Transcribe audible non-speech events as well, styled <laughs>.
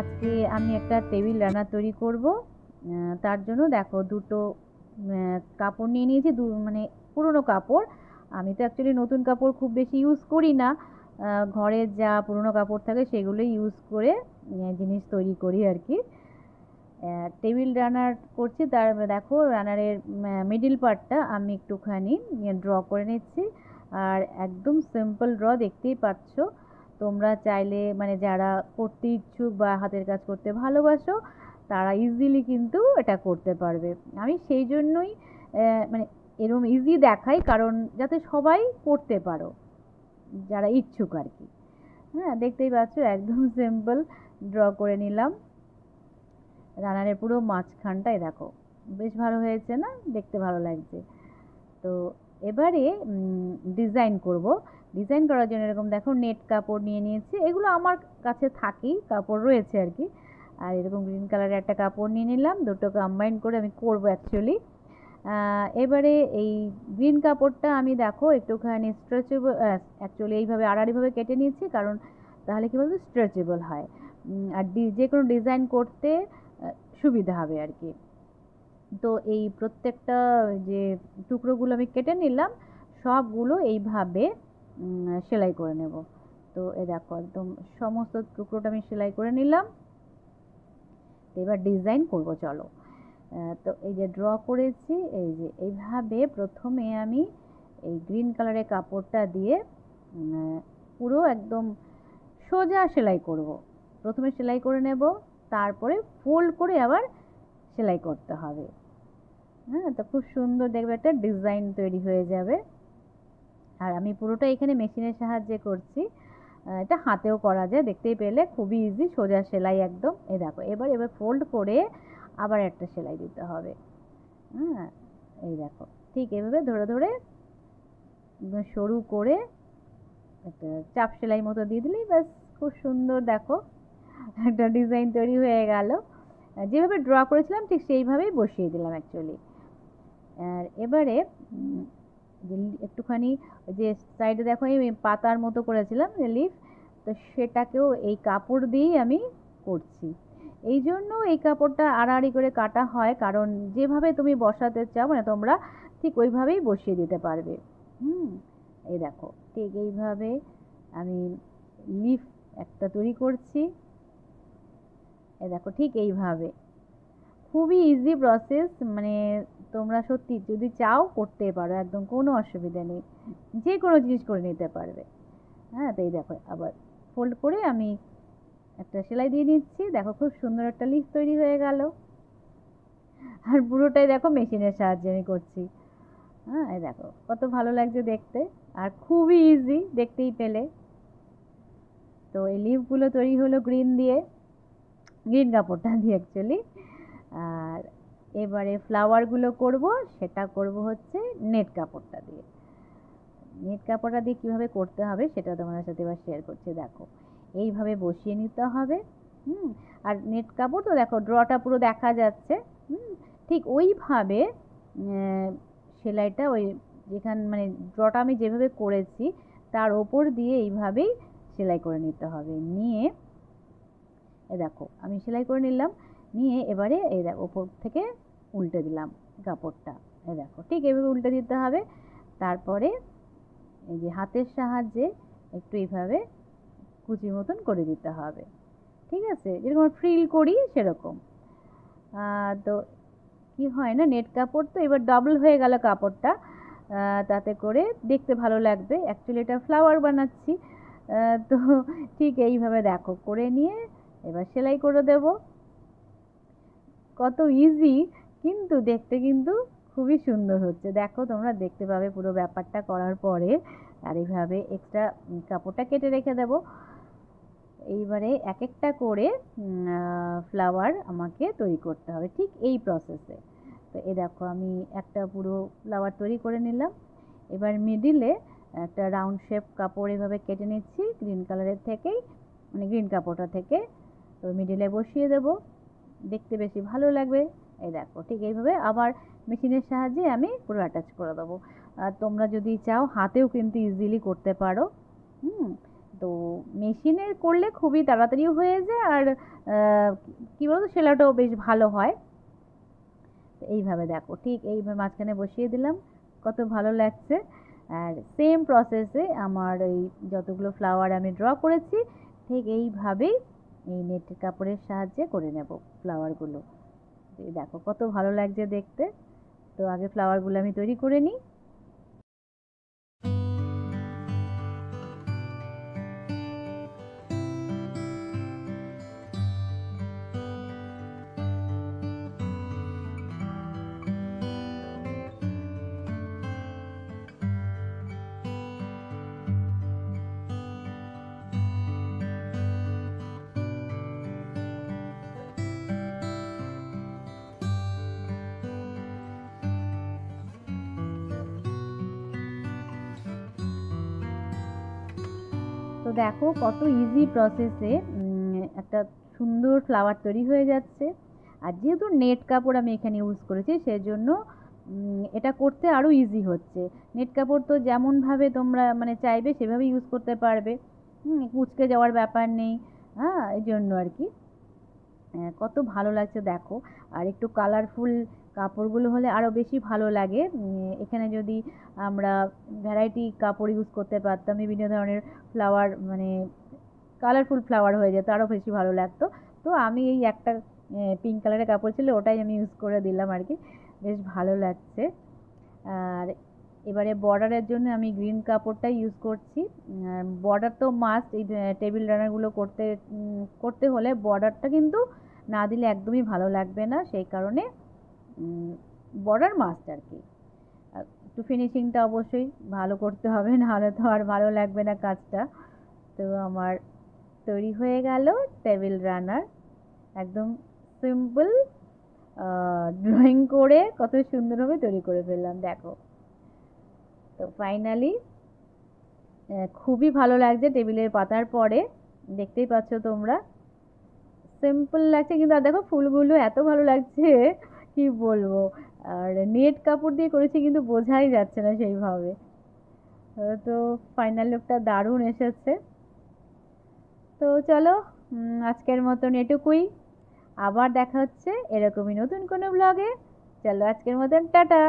আজকে আমি একটা টেবিল রান্নার তৈরি করব। তার জন্য দেখো দুটো কাপড় নিয়ে নিয়েছি, দু মানে পুরনো কাপড়। আমি তো অ্যাকচুয়ালি নতুন কাপড় খুব বেশি ইউজ করি না। ঘরের যা পুরনো কাপড় থাকে সেগুলোই ইউজ করে জিনিস তৈরি করি আর কি টেবিল রানার করছি, তার দেখো রানারের মিডিল পার্টটা আমি একটুখানি ড্র করে নিচ্ছি। আর একদম সিম্পল ড্র দেখতেই পাচ্ছ। তোমরা চাইলে মানে যারা করতে ইচ্ছুক বা হাতের কাজ করতে ভালোবাসো, তারা ইজিলি কিন্তু এটা করতে পারবে। আমি সেই জন্যই মানে এরম ইজি দেখাই কারণ যাতে সবাই করতে পারো, যারা ইচ্ছুক আর কি। হ্যাঁ দেখতেই পাচ্ছ একদম <laughs> সিম্পল ড্র করে নিলাম। রানারের পুরো মাঝখানটাই দেখো, বেশ ভালো হয়েছে না? দেখতে ভালো লাগছে। তো এবারে ডিজাইন করব। ডিজাইন করার জন্য এরকম দেখো নেট কাপড় নিয়ে নিয়েছি। এগুলো আমার কাছে থাকেই, কাপড় রয়েছে আর কি আর এরকম গ্রিন কালারের একটা কাপড় নিয়ে নিলাম, দুটো কম্বাইন করে আমি করব অ্যাকচুয়ালি এবারে এই গ্রিন কাপড়টা আমি দেখো একটুখানি স্ট্রেচেবল অ্যাকচুয়ালি এইভাবে আড়াআড়িভাবে কেটে নিয়েছি, কারণ তাহলে কী বলতো স্ট্রেচেবল হয়। আর যে কোনো ডিজাইন করতে সুবিধা হবে আর কি তো এই প্রত্যেকটা যে টুকরোগুলো আমি কেটে নিলাম, সবগুলো এইভাবে সেলাই করে নেব। তো এ দেখো একদম সমস্ত টুকরোটা আমি সেলাই করে নিলাম। তো এবার ডিজাইন করব, চলো। তো এই যে ড্র করেছি, এই যে এইভাবে প্রথমে আমি এই গ্রিন কালারের কাপড়টা দিয়ে পুরো একদম সোজা সেলাই করব। প্রথমে সেলাই করে নেব, তারপরে ফোল্ড করে আবার সেলাই করতে হবে। হ্যাঁ তো খুব সুন্দর দেখবে একটা ডিজাইন তৈরি হয়ে যাবে। আর আমি পুরোটা এখানে মেশিনের সাহায্যে করছি। এটা হাতেও করা যায়, দেখতেই পেলে খুবই ইজি সোজা সেলাই একদম। এই দেখো, এবার এবার ফোল্ড করে আবার একটা সেলাই দিতে হবে। হ্যাঁ এই দেখো, ঠিক এভাবে ধরে ধরে সরু করে একটা চাপ সেলাই মতো দিয়ে দিলেই ব্যাস, খুব সুন্দর দেখো, একটা ডিজাইন তৈরি হয়ে গেল। যেভাবে ড্র করেছিলাম ঠিক সেইভাবেই বসিয়ে দিলাম অ্যাকচুয়ালি আর এবারে একটুখানি যে সাইডে দেখো এই পাতার মতো করেছিলাম লিফ তো সেটাকেও এই কাপড় দিয়েই আমি করছি। এই জন্য এই কাপড়টা আড়াআড়ি করে কাটা হয়, কারণ যেভাবে তুমি বসাতে চাও মানে তোমরা ঠিক ওইভাবেই বসিয়ে দিতে পারবে। হুম, এই দেখো, ঠিক এইভাবে আমি লিফ একটা তৈরি করছি। এই দেখো, ঠিক এইভাবে। খুবই ইজি প্রসেস মানে তোমরা সত্যি যদি চাও করতে পারো, একদম কোনো অসুবিধা নেই। যে কোনো জিনিস করে নিতে পারবে। হ্যাঁ তো এই দেখো, আবার ফোল্ড করে আমি একটা সেলাই দিয়ে নিচ্ছি। দেখো, খুব সুন্দর একটা লিফ তৈরি হয়ে গেল। আর পুরোটাই দেখো মেশিনের সাহায্যে আমি করছি। হ্যাঁ এই দেখো, কত ভালো লাগছে দেখতে। আর খুবই ইজি দেখতেই পেলে। তো এই লিফগুলো তৈরি হলো গ্রিন দিয়ে গ্রিন কাপড়টা দিয়ে অ্যাকচুয়ালি আর এবারে ফ্লাওয়ারগুলো করব, সেটা করব হচ্ছে নেট কাপড়টা দিয়ে। নেট কাপড়টা দিয়ে কীভাবে করতে হবে সেটা তোমাদের সাথে এবার শেয়ার করছি, দেখো। এইভাবে বসিয়ে নিতে হবে, হুম? আর নেট কাপড় তো দেখো ড্রটা পুরো দেখা যাচ্ছে, হুম? ঠিক ওইভাবে সেলাইটা ওই যেখান মানে ড্রটা আমি যেভাবে করেছি, তার ওপর দিয়ে এইভাবেই সেলাই করে নিতে হবে। নিয়ে, এ দেখো, আমি সেলাই করে নিলাম, নিয়ে এবারে এই দেখো, ওপর থেকে উল্টে দিলাম কাপড়টা। এই দেখো, ঠিক এভাবে উল্টে দিতে হবে। তারপরে এই যে হাতের সাহায্যে একটু এইভাবে কুচি মতন করে দিতে হবে। ঠিক আছে? যেরকম ফ্রিল করি, সেরকম। তো কি হয় না নেট কাপড় তো এবার ডাবল হয়ে গেল কাপড়টা। তাতে করে দেখতে ভালো লাগবে। অ্যাকচুয়ালি এটা ফ্লাওয়ার বানাচ্ছি। তো ঠিক এইভাবে দেখো, করে নিয়ে এবার সেলাই করে দেব। কত ইজি কিন্তু দেখতে কিন্তু খুবই সুন্দর হচ্ছে। দেখো, তোমরা দেখতে পাবে পুরো ব্যাপারটা করার পরে। আর এইভাবে এক্সট্রা কাপড়টা কেটে রেখে দেব। এইবারে এক একটা করে ফ্লাওয়ার আমাকে তৈরি করতে হবে ঠিক এই প্রসেসে তো এই দেখো, আমি একটা পুরো ফ্লাওয়ার তৈরি করে নিলাম। এবার মিডিলে একটা রাউন্ড শেপ কাপড় এভাবে কেটে নিচ্ছি গ্রিন কালারের থেকেই মানে গ্রিন কাপড়টা থেকে। তো মিডিলে বসিয়ে দেব। দেখতে বেশি ভালো লাগবে। এই দেখো, ঠিক এইভাবে আবার মেশিনের সাহায্যে আমি পুরো অ্যাটাচ করে দেবো। আর তোমরা যদি চাও হাতেও কিন্তু ইজিলি করতে পারো। হুম, তো মেশিনে করলে খুবই তাড়াতাড়িও হয়ে যায় আর কি বলতো সেলাটাও বেশ ভালো হয়। এইভাবে দেখো, ঠিক এইভাবে মাঝখানে বসিয়ে দিলাম, কত ভালো লাগছে। আর সেম প্রসেসে আমার এই যতগুলো ফ্লাওয়ার আমি ড্র করেছি, ঠিক এইভাবেই এই নেটের কাপড়ের সাহায্যে করে নেব ফ্লাওয়ারগুলো দেখো কত ভালো লাগছে দেখতে। তো আগে ফ্লাওয়ারগুলো আমি তৈরি করে নিই। তো দেখো কত ইজি প্রসেসে একটা সুন্দর ফ্লাওয়ার তৈরি হয়ে যাচ্ছে। আর যেহেতু নেট কাপড় আমি এখানে ইউজ করেছি সেজন্য এটা করতে আরও ইজি হচ্ছে। নেট কাপড় তো যেমনভাবে তোমরা মানে চাইবে সেভাবে ইউজ করতে পারবে। কুচকে যাওয়ার ব্যাপার নেই। হ্যাঁ এই জন্য আর কি। আহ, কত ভালো লাগছে দেখো। আর একটু কালারফুল কাপড়গুলো হলে আরও বেশি ভালো লাগে। এখানে যদি আমরা ভ্যারাইটি কাপড় ইউজ করতে পারতাম, বিভিন্ন ধরনের ফ্লাওয়ার মানে কালারফুল ফ্লাওয়ার হয়ে যেত আরও বেশি ভালো লাগতো। তো আমি এই একটা পিঙ্ক কালারের কাপড় ছিল, ওটাই আমি ইউজ করে দিলাম আর কি বেশ ভালো লাগছে। আর এবারে বর্ডারের জন্য আমি গ্রিন কাপড়টাই ইউজ করছি। বর্ডার তো মাস্ট এই টেবিল রানারগুলো করতে করতে হলে বর্ডারটা কিন্তু না দিলে একদমই ভালো লাগবে না। সেই কারণে বর্ডার মাস্ট আর কি আর একটু ফিনিশিংটা অবশ্যই ভালো করতে হবে, নাহলে তো আর ভালো লাগবে না কাজটা। তো আমার তৈরি হয়ে গেল টেবিল রানার একদম সিম্পল ড্রয়িং করে কত সুন্দরভাবে তৈরি করে ফেললাম, দেখো। তো ফাইনালি খুবই ভালো লাগছে টেবিলের পাতার পরে। দেখতেই পাচ্ছ তোমরা। সিম্পল লাগছে, কিন্তু আর দেখো ফুলগুলো এত ভালো লাগছে। কি বলব? আর নেট কাপড় দিয়ে করেছি কিন্তু বোঝাই যাচ্ছে না সেইভাবে। তো ফাইনাল লুকটা দারুণ এসেছে। তো চলো আজকের মতন এটুকুই। আবার দেখা হচ্ছে এরকমই নতুন কোনো ব্লগে চলো আজকের মতন, টাটা!